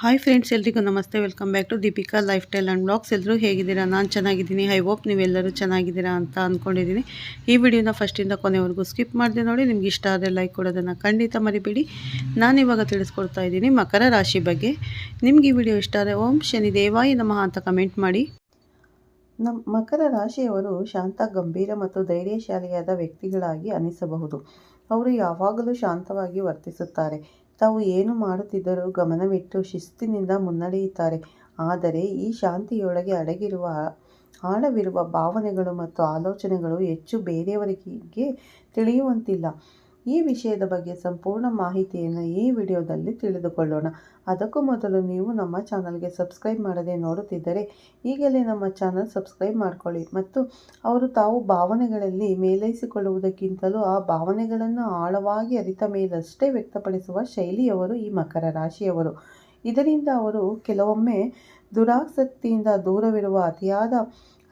Hi friends ಎಲ್ರಿಗೂ ನಮಸ್ತೆ. Welcome back to Deepika lifestyle and blogs ಎಲ್ಲರೂ ಹೇಗಿದ್ದೀರಾ? ನಾನು ಚೆನ್ನಾಗಿದ್ದೀನಿ. ಐ ಹೋಪ್ ನೀವೆಲ್ಲರೂ ಚೆನ್ನಾಗಿದ್ದೀರಾ ಅಂತ ಅಂದ್ಕೊಂಡಿದ್ದೀನಿ ಈ ವಿಡಿಯೋನ ಫಸ್ಟಿಂದ ಕೊನೆವರೆಗೂ ಸ್ಕಿಪ್ ಮಾಡಿದೆ ನೋಡಿ. ನಿಮ್ಗೆ ಇಷ್ಟ ಆದರೆ ಲೈಕ್ ಕೊಡೋದನ್ನು ಖಂಡಿತ ಮರಿಬೇಡಿ. ನಾನಿವಾಗ ತಿಳಿಸ್ಕೊಡ್ತಾ ಇದ್ದೀನಿ ಮಕರ ರಾಶಿ ಬಗ್ಗೆ. ನಿಮ್ಗೆ ಈ ವಿಡಿಯೋ ಇಷ್ಟ ಆದರೆ ಓಂ ಶನಿ ದೇವಾಯ ನಮಃ ಅಂತ ಕಮೆಂಟ್ ಮಾಡಿ. ನಮ್ಮ ಮಕರ ರಾಶಿಯವರು ಶಾಂತ, ಗಂಭೀರ ಮತ್ತು ಧೈರ್ಯಶಾಲಿಯಾದ ವ್ಯಕ್ತಿಗಳಾಗಿ ಅನಿಸಬಹುದು. ಅವರು ಯಾವಾಗಲೂ ಶಾಂತವಾಗಿ ವರ್ತಿಸುತ್ತಾರೆ. ತಾವು ಏನು ಮಾಡುತ್ತಿದ್ದರೂ ಗಮನವಿಟ್ಟು ಶಿಸ್ತಿನಿಂದ ಮುನ್ನಡೆಯುತ್ತಾರೆ. ಆದರೆ ಈ ಶಾಂತಿಯೊಳಗೆ ಅಡಗಿರುವ, ಆಳವಿರುವ ಭಾವನೆಗಳು ಮತ್ತು ಆಲೋಚನೆಗಳು ಹೆಚ್ಚು ಬೇರೆಯವರಿಗೆ ತಿಳಿಯುವಂತಿಲ್ಲ. ಈ ವಿಷಯದ ಬಗ್ಗೆ ಸಂಪೂರ್ಣ ಮಾಹಿತಿಯನ್ನು ಈ ವಿಡಿಯೋದಲ್ಲಿ ತಿಳಿದುಕೊಳ್ಳೋಣ. ಅದಕ್ಕೂ ಮೊದಲು ನೀವು ನಮ್ಮ ಚಾನಲ್ಗೆ ಸಬ್ಸ್ಕ್ರೈಬ್ ಮಾಡದೆ ನೋಡುತ್ತಿದ್ದರೆ ಈಗಲೇ ನಮ್ಮ ಚಾನಲ್ ಸಬ್ಸ್ಕ್ರೈಬ್ ಮಾಡಿಕೊಳ್ಳಿ ಮತ್ತು ಅವರು ತಾವು ಭಾವನೆಗಳಲ್ಲಿ ಮೇಲೈಸಿಕೊಳ್ಳುವುದಕ್ಕಿಂತಲೂ ಆ ಭಾವನೆಗಳನ್ನು ಆಳವಾಗಿ ಅರಿತ ಮೇಲಷ್ಟೇ ವ್ಯಕ್ತಪಡಿಸುವ ಶೈಲಿಯವರು ಈ ಮಕರ ರಾಶಿಯವರು. ಇದರಿಂದ ಅವರು ಕೆಲವೊಮ್ಮೆ ದುರಾಸಕ್ತಿಯಿಂದ ದೂರವಿರುವ ಅತಿಯಾದ,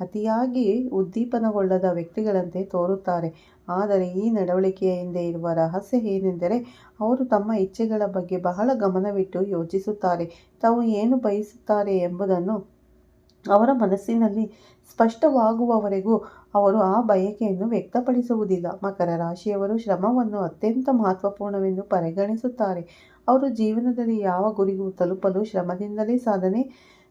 ಅತಿಯಾಗಿ ಉದ್ದೀಪನಗೊಳ್ಳದ ವ್ಯಕ್ತಿಗಳಂತೆ ತೋರುತ್ತಾರೆ. ಆದರೆ ಈ ನಡವಳಿಕೆಯ ಹಿಂದೆ ಇರುವ ರಹಸ್ಯ ಏನೆಂದರೆ ಅವರು ತಮ್ಮ ಇಚ್ಛೆಗಳ ಬಗ್ಗೆ ಬಹಳ ಗಮನವಿಟ್ಟು ಯೋಚಿಸುತ್ತಾರೆ. ತಾವು ಏನು ಬಯಸುತ್ತಾರೆ ಎಂಬುದನ್ನು ಅವರ ಮನಸ್ಸಿನಲ್ಲಿ ಸ್ಪಷ್ಟವಾಗುವವರೆಗೂ ಅವರು ಆ ಬಯಕೆಯನ್ನು ವ್ಯಕ್ತಪಡಿಸುವುದಿಲ್ಲ. ಮಕರ ರಾಶಿಯವರು ಶ್ರಮವನ್ನು ಅತ್ಯಂತ ಮಹತ್ವಪೂರ್ಣವೆಂದು ಪರಿಗಣಿಸುತ್ತಾರೆ. ಅವರು ಜೀವನದಲ್ಲಿ ಯಾವ ಗುರಿಗೂ ತಲುಪಲು ಶ್ರಮದಿಂದಲೇ ಸಾಧನೆ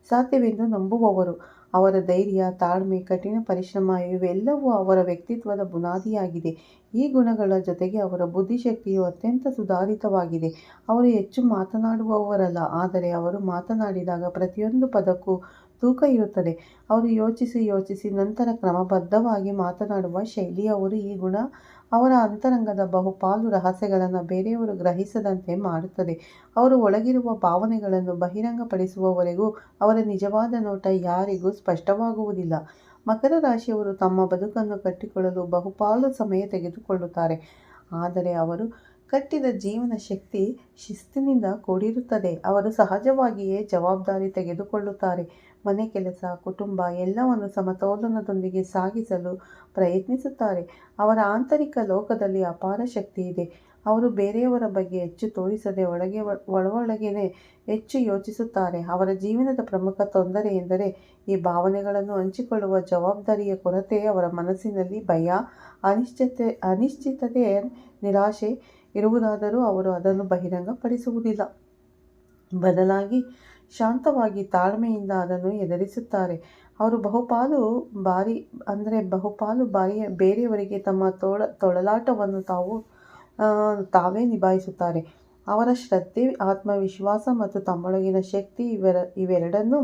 ಸಾಧ್ಯವೆಂದು ನಂಬುವವರು. ಅವರ ಧೈರ್ಯ, ತಾಳ್ಮೆ, ಕಠಿಣ ಪರಿಶ್ರಮ ಇವೆಲ್ಲವೂ ಅವರ ವ್ಯಕ್ತಿತ್ವದ ಬುನಾದಿಯಾಗಿದೆ. ಈ ಗುಣಗಳ ಜೊತೆಗೆ ಅವರ ಬುದ್ಧಿಶಕ್ತಿಯು ಅತ್ಯಂತ ಸುಧಾರಿತವಾಗಿದೆ. ಅವರು ಹೆಚ್ಚು ಮಾತನಾಡುವವರಲ್ಲ, ಆದರೆ ಅವರು ಮಾತನಾಡಿದಾಗ ಪ್ರತಿಯೊಂದು ಪದಕ್ಕೂ ತೂಕ ಇರುತ್ತದೆ. ಅವರು ಯೋಚಿಸಿ ಯೋಚಿಸಿ ನಂತರ ಕ್ರಮಬದ್ಧವಾಗಿ ಮಾತನಾಡುವ ಶೈಲಿ ಅವರು ಈ ಗುಣ ಅವರ ಅಂತರಂಗದ ಬಹುಪಾಲು ರಹಸ್ಯಗಳನ್ನು ಬೇರೆಯವರು ಗ್ರಹಿಸದಂತೆ ಮಾಡುತ್ತದೆ. ಅವರು ಒಳಗಿರುವ ಭಾವನೆಗಳನ್ನು ಬಹಿರಂಗಪಡಿಸುವವರೆಗೂ ಅವರ ನಿಜವಾದ ನೋಟ ಯಾರಿಗೂ ಸ್ಪಷ್ಟವಾಗುವುದಿಲ್ಲ. ಮಕರ ರಾಶಿಯವರು ತಮ್ಮ ಬದುಕನ್ನು ಕಟ್ಟಿಕೊಳ್ಳಲು ಬಹುಪಾಲು ಸಮಯ ತೆಗೆದುಕೊಳ್ಳುತ್ತಾರೆ. ಆದರೆ ಅವರು ಕಟ್ಟಿದ ಜೀವನ ಶಕ್ತಿ ಶಿಸ್ತಿನಿಂದ ಕೂಡಿರುತ್ತದೆ. ಅವರು ಸಹಜವಾಗಿಯೇ ಜವಾಬ್ದಾರಿ ತೆಗೆದುಕೊಳ್ಳುತ್ತಾರೆ. ಮನೆ ಕೆಲಸ, ಕುಟುಂಬ ಎಲ್ಲವನ್ನು ಸಮತೋಲನದೊಂದಿಗೆ ಸಾಗಿಸಲು ಪ್ರಯತ್ನಿಸುತ್ತಾರೆ. ಅವರ ಆಂತರಿಕ ಲೋಕದಲ್ಲಿ ಅಪಾರ ಶಕ್ತಿ ಇದೆ. ಅವರು ಬೇರೆಯವರ ಬಗ್ಗೆ ಹೆಚ್ಚು ತೋರಿಸದೆ ಒಳಗೆ ಒಳಗೊಳಗೇನೆ ಹೆಚ್ಚು ಯೋಚಿಸುತ್ತಾರೆ. ಅವರ ಜೀವನದ ಪ್ರಮುಖ ತೊಂದರೆ ಎಂದರೆ ಈ ಭಾವನೆಗಳನ್ನು ಹಂಚಿಕೊಳ್ಳುವ ಜವಾಬ್ದಾರಿಯ ಕೊರತೆ ಅವರ ಮನಸ್ಸಿನಲ್ಲಿ ಭಯ, ಅನಿಶ್ಚಿತೆ, ಅನಿಶ್ಚಿತತೆ, ನಿರಾಶೆ ಇರುವುದಾದರೂ ಅವರು ಅದನ್ನು ಬಹಿರಂಗಪಡಿಸುವುದಿಲ್ಲ. ಬದಲಾಗಿ ಶಾಂತವಾಗಿ ತಾಳ್ಮೆಯಿಂದ ಅದನ್ನು ಎದುರಿಸುತ್ತಾರೆ. ಅವರು ಬಹುಪಾಲು ಬಾರಿ, ಅಂದರೆ ಬಹುಪಾಲು ಬಾರಿಯ ಬೇರೆಯವರಿಗೆ ತಮ್ಮ ತೋಳ, ತೊಳಲಾಟವನ್ನು ತಾವು ತಾವೇ ನಿಭಾಯಿಸುತ್ತಾರೆ. ಅವರ ಶ್ರದ್ಧೆ, ಆತ್ಮವಿಶ್ವಾಸ ಮತ್ತು ತಮ್ಮೊಳಗಿನ ಶಕ್ತಿ ಇವೆರ, ಇವೆರಡನ್ನೂ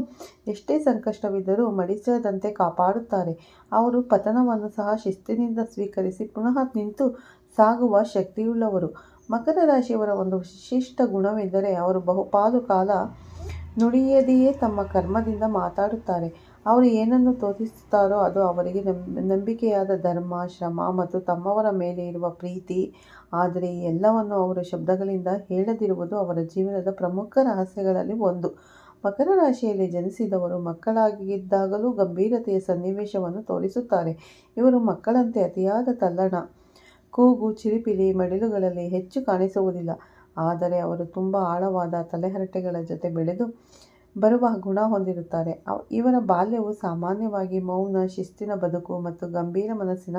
ಎಷ್ಟೇ ಸಂಕಷ್ಟವಿದ್ದರೂ ಮಡಿಸದಂತೆ ಕಾಪಾಡುತ್ತಾರೆ. ಅವರು ಪತನವನ್ನು ಸಹ ಶಿಸ್ತಿನಿಂದ ಸ್ವೀಕರಿಸಿ ಪುನಃ ನಿಂತು ಸಾಗುವ ಶಕ್ತಿಯುಳ್ಳವರು. ಮಕರ ರಾಶಿಯವರ ಒಂದು ವಿಶಿಷ್ಟ ಗುಣವೆಂದರೆ ಅವರು ಬಹುಪಾಲು ಕಾಲ ನುಡಿಯದೆಯೇ ತಮ್ಮ ಕರ್ಮದಿಂದ ಮಾತಾಡುತ್ತಾರೆ. ಅವರು ಏನನ್ನು ತೋರಿಸುತ್ತಾರೋ ಅದು ಅವರಿಗೆ ನಂಬಿಕೆಯಾದ ಧರ್ಮ, ಶ್ರಮ ಮತ್ತು ತಮ್ಮವರ ಮೇಲೆ ಇರುವ ಪ್ರೀತಿ. ಆದರೆ ಎಲ್ಲವನ್ನು ಅವರು ಶಬ್ದಗಳಿಂದ ಹೇಳದಿರುವುದು ಅವರ ಜೀವನದ ಪ್ರಮುಖ ರಹಸ್ಯಗಳಲ್ಲಿ ಒಂದು. ಮಕರ ರಾಶಿಯಲ್ಲಿ ಜನಿಸಿದವರು ಮಕ್ಕಳಾಗಿದ್ದಾಗಲೂ ಗಂಭೀರತೆಯ ಸನ್ನಿವೇಶವನ್ನು ತೋರಿಸುತ್ತಾರೆ. ಇವರು ಮಕ್ಕಳಂತೆ ಅತಿಯಾದ ತಲ್ಲಣ, ಕೂಗು ಚಿಲಿಪಿಲಿ ಮಡಿಲುಗಳಲ್ಲಿ ಹೆಚ್ಚು ಕಾಣಿಸುವುದಿಲ್ಲ. ಆದರೆ ಅವರು ತುಂಬ ಆಳವಾದ ತಲೆಹರಟೆಗಳ ಜೊತೆ ಬೆಳೆದು ಬರುವ ಗುಣ ಹೊಂದಿರುತ್ತಾರೆ. ಇವರ ಬಾಲ್ಯವು ಸಾಮಾನ್ಯವಾಗಿ ಮೌನ, ಶಿಸ್ತಿನ ಬದುಕು ಮತ್ತು ಗಂಭೀರ ಮನಸ್ಸಿನ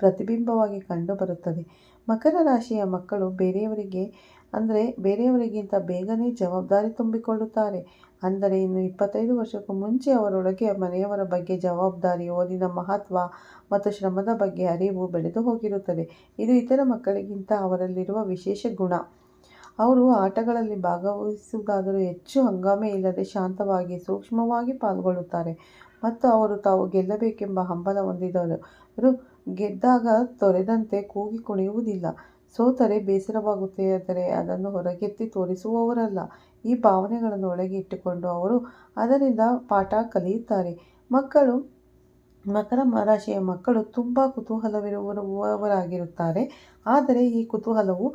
ಪ್ರತಿಬಿಂಬವಾಗಿ ಕಂಡುಬರುತ್ತದೆ ಮಕರ ರಾಶಿಯ ಮಕ್ಕಳು ಬೇರೆಯವರಿಗೆ ಅಂದರೆ ಬೇರೆಯವರಿಗಿಂತ ಬೇಗನೆ ಜವಾಬ್ದಾರಿ ತುಂಬಿಕೊಳ್ಳುತ್ತಾರೆ. ಅಂದರೆ ಇನ್ನು ಇಪ್ಪತ್ತೈದು ವರ್ಷಕ್ಕೂ ಮುಂಚೆ ಅವರೊಳಗೆ ಮನೆಯವರ ಬಗ್ಗೆ ಜವಾಬ್ದಾರಿ ಓದಿನ ಮಹತ್ವ ಮತ್ತು ಶ್ರಮದ ಬಗ್ಗೆ ಅರಿವು ಬೆಳೆದು ಹೋಗಿರುತ್ತದೆ. ಇದು ಇತರ ಮಕ್ಕಳಿಗಿಂತ ಅವರಲ್ಲಿರುವ ವಿಶೇಷ ಗುಣ. ಅವರು ಆಟಗಳಲ್ಲಿ ಭಾಗವಹಿಸುವುದಾದರೂ ಹೆಚ್ಚು ಹಂಗಾಮೆ ಇಲ್ಲದೆ ಶಾಂತವಾಗಿ, ಸೂಕ್ಷ್ಮವಾಗಿ ಪಾಲ್ಗೊಳ್ಳುತ್ತಾರೆ ಮತ್ತು ಅವರು ತಾವು ಗೆಲ್ಲಬೇಕೆಂಬ ಹಂಬಲ ಹೊಂದಿದವರು ಗೆದ್ದಾಗ ತೊರೆದಂತೆ ಕೂಗಿ ಕುಣಿಯುವುದಿಲ್ಲ. ಸೋತರೆ ಆದರೆ ಅದನ್ನು ಹೊರಗೆತ್ತಿ ತೋರಿಸುವವರಲ್ಲ. ಈ ಭಾವನೆಗಳನ್ನು ಒಳಗೆ ಇಟ್ಟುಕೊಂಡು ಅವರು ಅದರಿಂದ ಪಾಠ ಕಲಿಯುತ್ತಾರೆ. ಮಕ್ಕಳು ಮಕರ ರಾಶಿಯ ಮಕ್ಕಳು ತುಂಬ ಕುತೂಹಲವಿರುವವರಾಗಿರುತ್ತಾರೆ ಆದರೆ ಈ ಕುತೂಹಲವು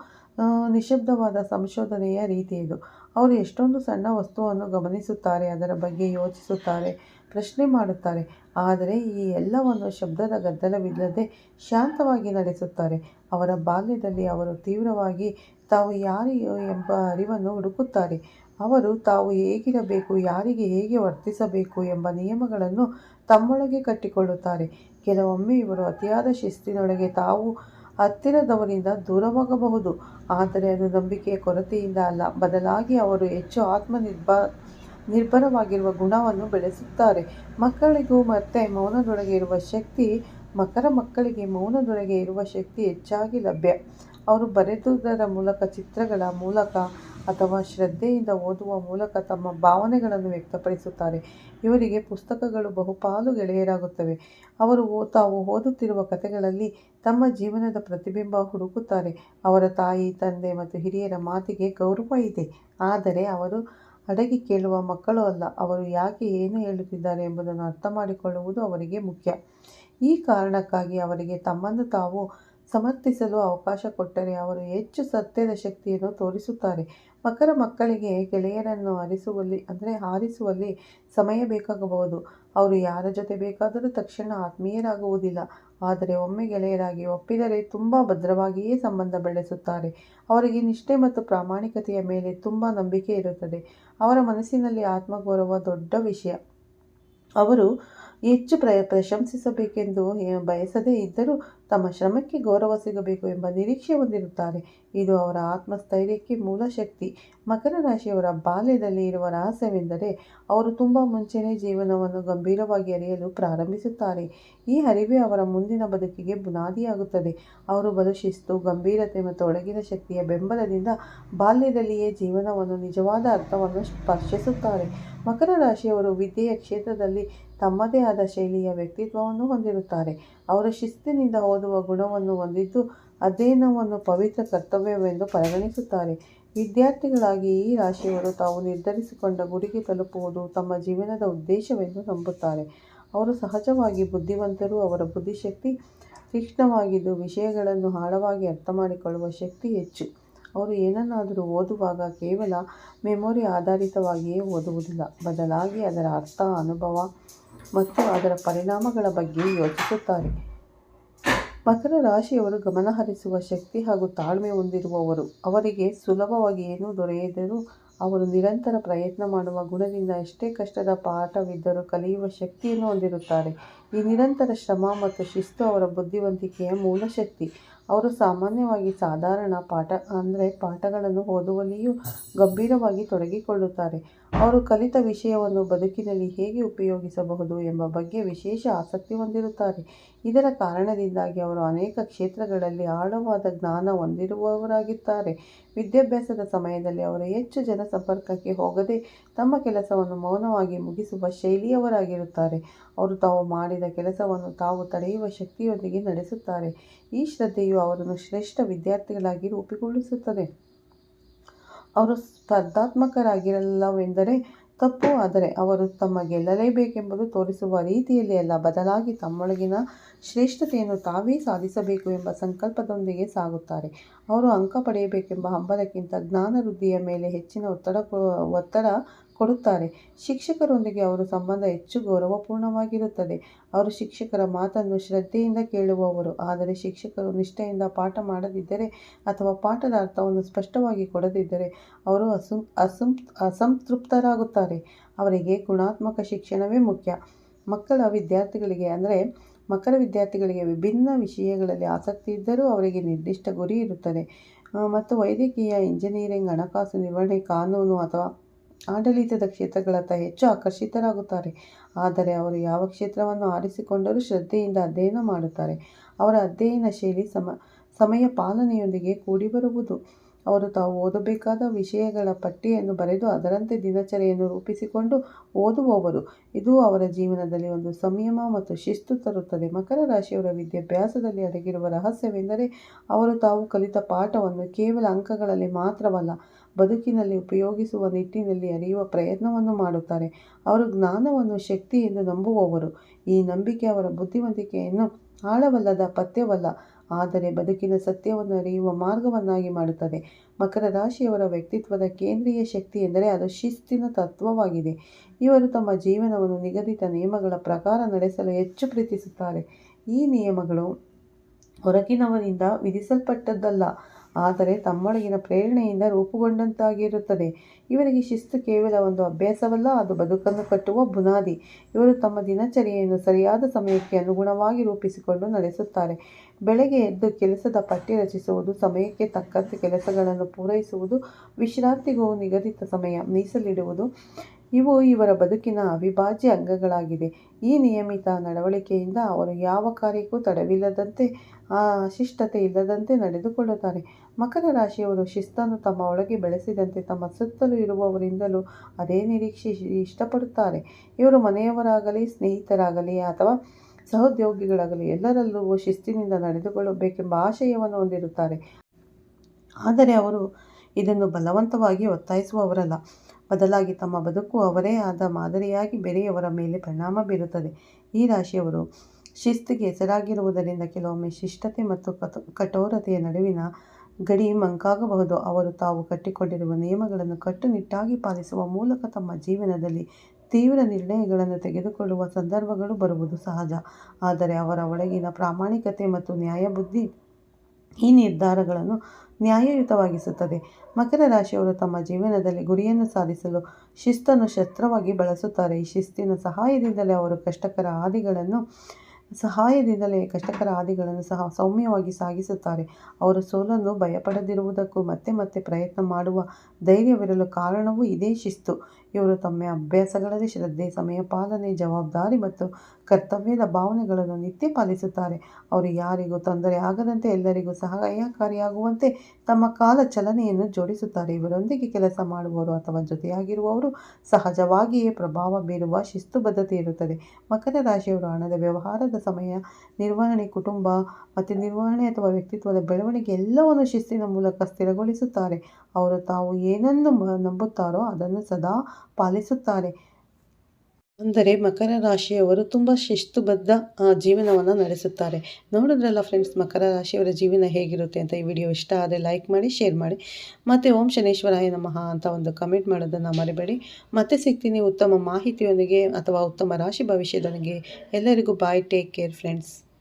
ನಿಶಬ್ದವಾದ ಸಂಶೋಧನೆಯ ರೀತಿಯದು. ಅವರು ಎಷ್ಟೊಂದು ಸಣ್ಣ ವಸ್ತುವನ್ನು ಗಮನಿಸುತ್ತಾರೆ, ಅದರ ಬಗ್ಗೆ ಯೋಚಿಸುತ್ತಾರೆ, ಪ್ರಶ್ನೆ ಮಾಡುತ್ತಾರೆ. ಆದರೆ ಈ ಎಲ್ಲವನ್ನು ಶಬ್ದದ ಗದ್ದಲವಿಲ್ಲದೆ ಶಾಂತವಾಗಿ ನಡೆಸುತ್ತಾರೆ. ಅವರ ಬಾಲ್ಯದಲ್ಲಿ ಅವರು ತೀವ್ರವಾಗಿ ತಾವು ಯಾರು ಎಂಬ ಅರಿವನ್ನು ಹುಡುಕುತ್ತಾರೆ. ಅವರು ತಾವು ಹೇಗಿರಬೇಕು, ಯಾರಿಗೆ ಹೇಗೆ ವರ್ತಿಸಬೇಕು ಎಂಬ ನಿಯಮಗಳನ್ನು ತಮ್ಮೊಳಗೆ ಕಟ್ಟಿಕೊಳ್ಳುತ್ತಾರೆ. ಕೆಲವೊಮ್ಮೆ ಇವರು ಅತಿಯಾದ ಶಿಸ್ತಿನೊಳಗೆ ತಾವು ಹತ್ತಿರದವರಿಂದ ದೂರವಾಗಬಹುದು. ಆದರೆ ಅದು ನಂಬಿಕೆಯ ಕೊರತೆಯಿಂದ ಅಲ್ಲ, ಬದಲಾಗಿ ಅವರು ಹೆಚ್ಚು ಆತ್ಮನಿರ್ಭ, ನಿರ್ಭರವಾಗಿರುವ ಗುಣವನ್ನು ಬೆಳೆಸುತ್ತಾರೆ. ಮಕ್ಕಳಿಗೂ ಮತ್ತೆ ಮೌನದೊಳಗೆ ಇರುವ ಶಕ್ತಿ, ಮಕರ ಮಕ್ಕಳಿಗೆ ಮೌನದೊಳಗೆ ಇರುವ ಶಕ್ತಿ ಹೆಚ್ಚಾಗಿ ಲಭ್ಯ. ಅವರು ಬರೆದುದರ ಮೂಲಕ, ಚಿತ್ರಗಳ ಮೂಲಕ ಅಥವಾ ಶ್ರದ್ಧೆಯಿಂದ ಓದುವ ಮೂಲಕ ತಮ್ಮ ಭಾವನೆಗಳನ್ನು ವ್ಯಕ್ತಪಡಿಸುತ್ತಾರೆ. ಇವರಿಗೆ ಪುಸ್ತಕಗಳು ಬಹುಪಾಲು ಗೆಳೆಯರಾಗುತ್ತವೆ. ಅವರು ತಾವು ಓದುತ್ತಿರುವ ಕಥೆಗಳಲ್ಲಿ ತಮ್ಮ ಜೀವನದ ಪ್ರತಿಬಿಂಬ ಹುಡುಕುತ್ತಾರೆ. ಅವರ ತಾಯಿ, ತಂದೆ ಮತ್ತು ಹಿರಿಯರ ಮಾತಿಗೆ ಗೌರವ ಇದೆ. ಆದರೆ ಅವರು ಅಡಗಿ ಕೇಳುವ ಮಕ್ಕಳು ಅಲ್ಲ. ಅವರು ಯಾಕೆ ಏನು ಹೇಳುತ್ತಿದ್ದಾರೆ ಎಂಬುದನ್ನು ಅರ್ಥ ಮಾಡಿಕೊಳ್ಳುವುದು ಅವರಿಗೆ ಮುಖ್ಯ. ಈ ಕಾರಣಕ್ಕಾಗಿ ಅವರಿಗೆ ತಮ್ಮನ್ನು ತಾವು ಸಮರ್ಥಿಸಲು ಅವಕಾಶ ಕೊಟ್ಟರೆ ಅವರು ಹೆಚ್ಚು ಸತ್ಯದ ಶಕ್ತಿಯನ್ನು ತೋರಿಸುತ್ತಾರೆ. ಮಕರ ಮಕ್ಕಳಿಗೆ ಗೆಳೆಯರನ್ನು ಹರಿಸುವಲ್ಲಿ ಅಂದರೆ ಹಾರಿಸುವಲ್ಲಿ ಸಮಯ ಬೇಕಾಗಬಹುದು. ಅವರು ಯಾರ ಜೊತೆ ಬೇಕಾದರೂ ತಕ್ಷಣ ಆತ್ಮೀಯರಾಗುವುದಿಲ್ಲ. ಆದರೆ ಒಮ್ಮೆ ಗೆಳೆಯರಾಗಿ ಒಪ್ಪಿದರೆ ತುಂಬ ಭದ್ರವಾಗಿಯೇ ಸಂಬಂಧ ಬೆಳೆಸುತ್ತಾರೆ. ಅವರಿಗೆ ನಿಷ್ಠೆ ಮತ್ತು ಪ್ರಾಮಾಣಿಕತೆಯ ಮೇಲೆ ತುಂಬ ನಂಬಿಕೆ ಇರುತ್ತದೆ. ಅವರ ಮನಸ್ಸಿನಲ್ಲಿ ಆತ್ಮಗೌರವ ದೊಡ್ಡ ವಿಷಯ. ಅವರು ಹೆಚ್ಚು ಪ್ರ ಪ್ರಶಂಸಿಸಬೇಕೆಂದು ಬಯಸದೇ ಇದ್ದರೂ ತಮ್ಮ ಶ್ರಮಕ್ಕೆ ಗೌರವ ಸಿಗಬೇಕು ಎಂಬ ನಿರೀಕ್ಷೆ ಹೊಂದಿರುತ್ತಾರೆ. ಇದು ಅವರ ಆತ್ಮಸ್ಥೈರ್ಯಕ್ಕೆ ಮೂಲ ಶಕ್ತಿ. ಮಕರ ರಾಶಿಯವರ ಬಾಲ್ಯದಲ್ಲಿ ಇರುವ ರಹಸ್ಯವೆಂದರೆ ಅವರು ತುಂಬ ಮುಂಚೆನೇ ಜೀವನವನ್ನು ಗಂಭೀರವಾಗಿ ಅರಿಯಲು ಪ್ರಾರಂಭಿಸುತ್ತಾರೆ. ಈ ಅರಿವೆ ಅವರ ಮುಂದಿನ ಬದುಕಿಗೆ ಬುನಾದಿಯಾಗುತ್ತದೆ. ಅವರು ಬಲು ಶಿಸ್ತು ಗಂಭೀರತೆ ಮತ್ತು ಒಳಗಿನ ಶಕ್ತಿಯ ಬೆಂಬಲದಿಂದ ಬಾಲ್ಯದಲ್ಲಿಯೇ ಜೀವನವನ್ನು ನಿಜವಾದ ಅರ್ಥವನ್ನು ಸ್ಪರ್ಶಿಸುತ್ತಾರೆ. ಮಕರ ರಾಶಿಯವರು ವಿದ್ಯೆಯ ಕ್ಷೇತ್ರದಲ್ಲಿ ತಮ್ಮದೇ ಆದ ಶೈಲಿಯ ವ್ಯಕ್ತಿತ್ವವನ್ನು ಹೊಂದಿರುತ್ತಾರೆ. ಅವರು ಶಿಸ್ತಿನಿಂದ ಓದುವ ಗುಣವನ್ನು ಹೊಂದಿದ್ದು ಅಧ್ಯಯನವನ್ನು ಪವಿತ್ರ ಕರ್ತವ್ಯವೆಂದು ಪರಿಗಣಿಸುತ್ತಾರೆ. ವಿದ್ಯಾರ್ಥಿಗಳಾಗಿ ಈ ರಾಶಿಯವರು ತಾವು ನಿರ್ಧರಿಸಿಕೊಂಡ ಗುರಿಗೆ ತಲುಪುವುದು ತಮ್ಮ ಜೀವನದ ಉದ್ದೇಶವೆಂದು ನಂಬುತ್ತಾರೆ. ಅವರು ಸಹಜವಾಗಿ ಬುದ್ಧಿವಂತರು, ಅವರ ಬುದ್ಧಿಶಕ್ತಿ ತೀಕ್ಷ್ಣವಾಗಿದ್ದು ವಿಷಯಗಳನ್ನು ಆಳವಾಗಿ ಅರ್ಥ ಮಾಡಿಕೊಳ್ಳುವ ಶಕ್ತಿ ಹೆಚ್ಚು. ಅವರು ಏನನ್ನಾದರೂ ಓದುವಾಗ ಕೇವಲ ಮೆಮೊರಿ ಆಧಾರಿತವಾಗಿಯೇ ಓದುವುದಿಲ್ಲ. ಬದಲಾಗಿ ಅದರ ಅರ್ಥ, ಅನುಭವ ಮತ್ತು ಅದರ ಪರಿಣಾಮಗಳ ಬಗ್ಗೆ ಯೋಚಿಸುತ್ತಾರೆ. ಮಕರ ರಾಶಿಯವರು ಗಮನಹರಿಸುವ ಶಕ್ತಿ ಹಾಗೂ ತಾಳ್ಮೆ ಹೊಂದಿರುವವರು. ಅವರಿಗೆ ಸುಲಭವಾಗಿ ಏನೂ ದೊರೆಯದರೂ ಅವರು ನಿರಂತರ ಪ್ರಯತ್ನ ಮಾಡುವ ಗುಣದಿಂದ ಎಷ್ಟೇ ಕಷ್ಟದ ಪಾಠವಿದ್ದರೂ ಕಲಿಯುವ ಶಕ್ತಿಯನ್ನು ಹೊಂದಿರುತ್ತಾರೆ. ಈ ನಿರಂತರ ಶ್ರಮ ಮತ್ತು ಶಿಸ್ತು ಅವರ ಬುದ್ಧಿವಂತಿಕೆಯ ಮೂಲ ಶಕ್ತಿ ಅವರು ಸಾಮಾನ್ಯವಾಗಿ ಸಾಧಾರಣ ಪಾಠ, ಅಂದರೆ ಪಾಠಗಳನ್ನು ಓದುವಲ್ಲಿಯೂ ಗಂಭೀರವಾಗಿ ತೊಡಗಿಕೊಳ್ಳುತ್ತಾರೆ. ಅವರು ಕಲಿತ ವಿಷಯವನ್ನು ಬದುಕಿನಲ್ಲಿ ಹೇಗೆ ಉಪಯೋಗಿಸಬಹುದು ಎಂಬ ಬಗ್ಗೆ ವಿಶೇಷ ಆಸಕ್ತಿ ಹೊಂದಿರುತ್ತಾರೆ. ಇದರ ಕಾರಣದಿಂದಾಗಿ ಅವರು ಅನೇಕ ಕ್ಷೇತ್ರಗಳಲ್ಲಿ ಆಳವಾದ ಜ್ಞಾನ ಹೊಂದಿರುವವರಾಗಿದ್ದಾರೆ. ವಿದ್ಯಾಭ್ಯಾಸದ ಸಮಯದಲ್ಲಿ ಅವರು ಹೆಚ್ಚು ಜನ ಸಂಪರ್ಕಕ್ಕೆ ಹೋಗದೆ ತಮ್ಮ ಕೆಲಸವನ್ನು ಮೌನವಾಗಿ ಮುಗಿಸುವ ಶೈಲಿಯವರಾಗಿರುತ್ತಾರೆ. ಅವರು ತಾವು ಮಾಡಿದ ಕೆಲಸವನ್ನು ತಾವು ತಡೆಯುವ ಶಕ್ತಿಯೊಂದಿಗೆ ನಡೆಸುತ್ತಾರೆ. ಈ ಶ್ರದ್ಧೆಯು ಅವರನ್ನು ಶ್ರೇಷ್ಠ ವಿದ್ಯಾರ್ಥಿಗಳಾಗಿ ರೂಪುಗೊಳಿಸುತ್ತದೆ. ಅವರು ಸ್ಪರ್ಧಾತ್ಮಕರಾಗಿರಲ್ಲವೆಂದರೆ ತಪ್ಪು, ಆದರೆ ಅವರು ತಮ್ಮ ಗೆಲ್ಲಲೇಬೇಕೆಂಬುದು ತೋರಿಸುವ ರೀತಿಯಲ್ಲಿ ಅಲ್ಲ, ಬದಲಾಗಿ ತಮ್ಮೊಳಗಿನ ಶ್ರೇಷ್ಠತೆಯನ್ನು ತಾವೇ ಸಾಧಿಸಬೇಕು ಎಂಬ ಸಂಕಲ್ಪದೊಂದಿಗೆ ಸಾಗುತ್ತಾರೆ. ಅವರು ಅಂಕ ಪಡೆಯಬೇಕೆಂಬ ಹಂಬಲಕ್ಕಿಂತ ಜ್ಞಾನ ವೃದ್ಧಿಯ ಮೇಲೆ ಹೆಚ್ಚಿನ ಒತ್ತಡ ಒತ್ತಡ ಕೊಡುತ್ತಾರೆ. ಶಿಕ್ಷಕರೊಂದಿಗೆ ಅವರ ಸಂಬಂಧ ಹೆಚ್ಚು ಗೌರವಪೂರ್ಣವಾಗಿರುತ್ತದೆ ಅವರು ಶಿಕ್ಷಕರ ಮಾತನ್ನು ಶ್ರದ್ಧೆಯಿಂದ ಕೇಳುವವರು. ಆದರೆ ಶಿಕ್ಷಕರು ನಿಷ್ಠೆಯಿಂದ ಪಾಠ ಮಾಡದಿದ್ದರೆ ಅಥವಾ ಪಾಠದ ಅರ್ಥವನ್ನು ಸ್ಪಷ್ಟವಾಗಿ ಕೊಡದಿದ್ದರೆ ಅವರು ಅಸು, ಅಸಂ, ಅಸಂತೃಪ್ತರಾಗುತ್ತಾರೆ. ಅವರಿಗೆ ಗುಣಾತ್ಮಕ ಶಿಕ್ಷಣವೇ ಮುಖ್ಯ. ಮಕ್ಕಳ ವಿದ್ಯಾರ್ಥಿಗಳಿಗೆ ಅಂದರೆ ಮಕ್ಕಳ ವಿದ್ಯಾರ್ಥಿಗಳಿಗೆ ವಿಭಿನ್ನ ವಿಷಯಗಳಲ್ಲಿ ಆಸಕ್ತಿ ಇದ್ದರೂ ಅವರಿಗೆ ನಿರ್ದಿಷ್ಟ ಗುರಿ ಇರುತ್ತದೆ. ಮತ್ತು ವೈದ್ಯಕೀಯ, ಇಂಜಿನಿಯರಿಂಗ್, ಹಣಕಾಸು ನಿರ್ವಹಣೆ, ಕಾನೂನು ಅಥವಾ ಆಡಳಿತದ ಕ್ಷೇತ್ರಗಳತ್ತ ಹೆಚ್ಚು ಆಕರ್ಷಿತರಾಗುತ್ತಾರೆ. ಆದರೆ ಅವರು ಯಾವ ಕ್ಷೇತ್ರವನ್ನು ಆರಿಸಿಕೊಂಡರೂ ಶ್ರದ್ಧೆಯಿಂದ ಅಧ್ಯಯನ ಮಾಡುತ್ತಾರೆ. ಅವರ ಅಧ್ಯಯನ ಶೈಲಿ ಸಮ, ಸಮಯ ಪಾಲನೆಯೊಂದಿಗೆ ಕೂಡಿಬರುವುದು. ಅವರು ತಾವು ಓದಬೇಕಾದ ವಿಷಯಗಳ ಪಟ್ಟಿಯನ್ನು ಬರೆದು ಅದರಂತೆ ದಿನಚರಿಯನ್ನು ರೂಪಿಸಿಕೊಂಡು ಓದುವವರು. ಇದು ಅವರ ಜೀವನದಲ್ಲಿ ಒಂದು ಸಂಯಮ ಮತ್ತು ಶಿಸ್ತು ತರುತ್ತದೆ. ಮಕರ ರಾಶಿಯವರ ವಿದ್ಯಾಭ್ಯಾಸದಲ್ಲಿ ಅಡಗಿರುವ ರಹಸ್ಯವೆಂದರೆ ಅವರು ತಾವು ಕಲಿತ ಪಾಠವನ್ನು ಕೇವಲ ಅಂಕಗಳಲ್ಲಿ ಮಾತ್ರವಲ್ಲ ಬದುಕಿನಲ್ಲಿ ಉಪಯೋಗಿಸುವ ನಿಟ್ಟಿನಲ್ಲಿ ಅರಿಯುವ ಪ್ರಯತ್ನವನ್ನು ಮಾಡುತ್ತಾರೆ. ಅವರು ಜ್ಞಾನವನ್ನು, ಶಕ್ತಿ ಎಂದು ನಂಬುವವರು. ಈ ನಂಬಿಕೆ ಅವರ ಬುದ್ಧಿವಂತಿಕೆಯನ್ನು ಆಳವಲ್ಲದ ಪಥ್ಯವಲ್ಲ, ಆದರೆ ಬದುಕಿನ ಸತ್ಯವನ್ನು ಅರಿಯುವ ಮಾರ್ಗವನ್ನಾಗಿ ಮಾಡುತ್ತದೆ. ಮಕರ ರಾಶಿಯವರ ವ್ಯಕ್ತಿತ್ವದ ಕೇಂದ್ರೀಯ ಶಕ್ತಿ ಎಂದರೆ ಅದು ಶಿಸ್ತಿನ ತತ್ವವಾಗಿದೆ. ಇವರು ತಮ್ಮ ಜೀವನವನ್ನು ನಿಗದಿತ ನಿಯಮಗಳ ಪ್ರಕಾರ ನಡೆಸಲು ಹೆಚ್ಚು ಪ್ರೀತಿಸುತ್ತಾರೆ. ಈ ನಿಯಮಗಳು ಹೊರಗಿನವರಿಂದ ವಿಧಿಸಲ್ಪಟ್ಟದ್ದಲ್ಲ. ಆದರೆ ತಮ್ಮೊಳಗಿನ ಪ್ರೇರಣೆಯಿಂದ ರೂಪುಗೊಂಡಂತಾಗಿರುತ್ತದೆ. ಇವರಿಗೆ ಶಿಸ್ತು ಕೇವಲ ಒಂದು ಅಭ್ಯಾಸವಲ್ಲ, ಅದು ಬದುಕನ್ನು ಕಟ್ಟುವ ಬುನಾದಿ. ಇವರು ತಮ್ಮ ದಿನಚರಿಯನ್ನು ಸರಿಯಾದ ಸಮಯಕ್ಕೆ ಅನುಗುಣವಾಗಿ ರೂಪಿಸಿಕೊಂಡು ನಡೆಸುತ್ತಾರೆ. ಬೆಳಗ್ಗೆ ಎದ್ದು ಕೆಲಸದ ಪಟ್ಟಿ ರಚಿಸುವುದು, ಸಮಯಕ್ಕೆ ತಕ್ಕಂತೆ ಕೆಲಸಗಳನ್ನು ಪೂರೈಸುವುದು, ವಿಶ್ರಾಂತಿಗೂ ನಿಗದಿತ ಸಮಯ ಮೀಸಲಿಡುವುದು ಇವು ಇವರ ಬದುಕಿನ ಅವಿಭಾಜ್ಯ ಅಂಗಗಳಾಗಿದೆ ಈ ನಿಯಮಿತ ನಡವಳಿಕೆಯಿಂದ ಅವರು ಯಾವ ಕಾರ್ಯಕ್ಕೂ ತಡವಿಲ್ಲದಂತೆ ಶಿಷ್ಟತೆ ಇಲ್ಲದಂತೆ ನಡೆದುಕೊಳ್ಳುತ್ತಾರೆ. ಮಕರ ರಾಶಿಯವರು ಶಿಸ್ತನ್ನು ತಮ್ಮ ಒಳಗೆ ಬೆಳೆಸಿದಂತೆ ತಮ್ಮ ಸುತ್ತಲೂ ಇರುವವರಿಂದಲೂ ಅದೇ ನಿರೀಕ್ಷೆ ಇಷ್ಟಪಡುತ್ತಾರೆ. ಇವರು ಮನೆಯವರಾಗಲಿ, ಸ್ನೇಹಿತರಾಗಲಿ ಅಥವಾ ಸಹೋದ್ಯೋಗಿಗಳಾಗಲಿ ಎಲ್ಲರಲ್ಲೂ ಶಿಸ್ತಿನಿಂದ ನಡೆದುಕೊಳ್ಳಬೇಕೆಂಬ ಆಶಯವನ್ನು ಹೊಂದಿರುತ್ತಾರೆ. ಆದರೆ ಅವರು ಇದನ್ನು ಬಲವಂತವಾಗಿ ಒತ್ತಾಯಿಸುವವರಲ್ಲ. ಬದಲಾಗಿ ತಮ್ಮ ಬದುಕು ಅವರೇ ಆದ ಮಾದರಿಯಾಗಿ ಬೇರೆಯವರ ಮೇಲೆ ಪರಿಣಾಮ ಬೀರುತ್ತದೆ. ಈ ರಾಶಿಯವರು ಶಿಸ್ತಿಗೆ ಹೆಸರಾಗಿರುವುದರಿಂದ ಕೆಲವೊಮ್ಮೆ ಶಿಷ್ಟತೆ ಮತ್ತು ಕಠೋರತೆಯ ನಡುವಿನ ಗಡಿ ಮಂಕಾಗಬಹುದು. ಅವರು ತಾವು ಕಟ್ಟಿಕೊಂಡಿರುವ ನಿಯಮಗಳನ್ನು ಕಟ್ಟುನಿಟ್ಟಾಗಿ ಪಾಲಿಸುವ ಮೂಲಕ ತಮ್ಮ ಜೀವನದಲ್ಲಿ ತೀವ್ರ ನಿರ್ಣಯಗಳನ್ನು ತೆಗೆದುಕೊಳ್ಳುವ ಸಂದರ್ಭಗಳು ಬರುವುದು ಸಹಜ. ಆದರೆ ಅವರ ಒಳಗಿನ ಪ್ರಾಮಾಣಿಕತೆ ಮತ್ತು ನ್ಯಾಯಬುದ್ಧಿ ಈ ನಿರ್ಧಾರಗಳನ್ನು ನ್ಯಾಯಯುತವಾಗಿಸುತ್ತದೆ. ಮಕರ ರಾಶಿಯವರು ತಮ್ಮ ಜೀವನದಲ್ಲಿ ಗುರಿಯನ್ನು ಸಾಧಿಸಲು ಶಿಸ್ತನ್ನು ಶಸ್ತ್ರವಾಗಿ ಬಳಸುತ್ತಾರೆ. ಈ ಶಿಸ್ತಿನ ಸಹಾಯದಿಂದಲೇ ಅವರು ಕಷ್ಟಕರ ಹಾದಿಗಳನ್ನು ಸಹಾಯದಿಂದಲೇ ಕಷ್ಟಕರ ಹಾದಿಗಳನ್ನು ಸಹ ಸೌಮ್ಯವಾಗಿ ಸಾಗಿಸುತ್ತಾರೆ. ಅವರು ಸೋಲನ್ನು ಭಯಪಡದಿರುವುದಕ್ಕೂ ಮತ್ತೆ ಮತ್ತೆ ಪ್ರಯತ್ನ ಮಾಡುವ ಧೈರ್ಯವಿರಲು ಕಾರಣವೂ ಇದೇ ಶಿಸ್ತು. ಇವರು ತಮ್ಮ ಅಭ್ಯಾಸಗಳಲ್ಲಿ ಶ್ರದ್ಧೆ, ಸಮಯ, ಪಾಲನೆ, ಜವಾಬ್ದಾರಿ ಮತ್ತು ಕರ್ತವ್ಯದ ಭಾವನೆಗಳನ್ನು ನಿತ್ಯ ಪಾಲಿಸುತ್ತಾರೆ. ಅವರು ಯಾರಿಗೂ ತೊಂದರೆ ಆಗದಂತೆ ಎಲ್ಲರಿಗೂ ಸಹಾಯಕಾರಿಯಾಗುವಂತೆ ತಮ್ಮ ಕಾಲ ಚಲನೆಯನ್ನು ಜೋಡಿಸುತ್ತಾರೆ. ಇವರೊಂದಿಗೆ ಕೆಲಸ ಮಾಡುವವರು ಅಥವಾ ಜೊತೆಯಾಗಿರುವವರು ಸಹಜವಾಗಿಯೇ ಪ್ರಭಾವ ಬೀರುವ ಶಿಸ್ತುಬದ್ಧತೆ ಇರುತ್ತದೆ. ಮಕರ ರಾಶಿಯವರು ಹಣದ ವ್ಯವಹಾರದ ಸಮಯ, ನಿರ್ವಹಣೆ, ಕುಟುಂಬ ಮತ್ತು ನಿರ್ವಹಣೆ ಅಥವಾ ವ್ಯಕ್ತಿತ್ವದ ಬೆಳವಣಿಗೆ ಎಲ್ಲವನ್ನು ಶಿಸ್ತಿನ ಮೂಲಕ ಸ್ಥಿರಗೊಳಿಸುತ್ತಾರೆ. ಅವರು ತಾವು ಏನನ್ನು ನಂಬುತ್ತಾರೋ ಅದನ್ನು ಸದಾ ಪಾಲಿಸುತ್ತಾರೆ. ಅಂದರೆ ಮಕರ ರಾಶಿಯವರು ತುಂಬ ಶಿಸ್ತುಬದ್ಧ ಜೀವನವನ್ನು ನಡೆಸುತ್ತಾರೆ. ನೋಡಿದ್ರಲ್ಲ ಫ್ರೆಂಡ್ಸ್ ಮಕರ ರಾಶಿಯವರ ಜೀವನ ಹೇಗಿರುತ್ತೆ ಅಂತ ಈ ವಿಡಿಯೋ ಇಷ್ಟ ಆದರೆ ಲೈಕ್ ಮಾಡಿ ಶೇರ್ ಮಾಡಿ. ಮತ್ತು ಓಂ ಶನೇಶ್ವರಾಯ ನಮಃ ಅಂತ ಒಂದು ಕಮೆಂಟ್ ಮಾಡೋದನ್ನು ಮರಿಬೇಡಿ. ಮತ್ತೆ ಸಿಗ್ತೀನಿ ಉತ್ತಮ ಮಾಹಿತಿಯೊಂದಿಗೆ ಅಥವಾ ಉತ್ತಮ ರಾಶಿ ಭವಿಷ್ಯದೊಂದಿಗೆ. ಎಲ್ಲರಿಗೂ ಬಾಯ್ ಟೇಕ್ ಕೇರ್ ಫ್ರೆಂಡ್ಸ್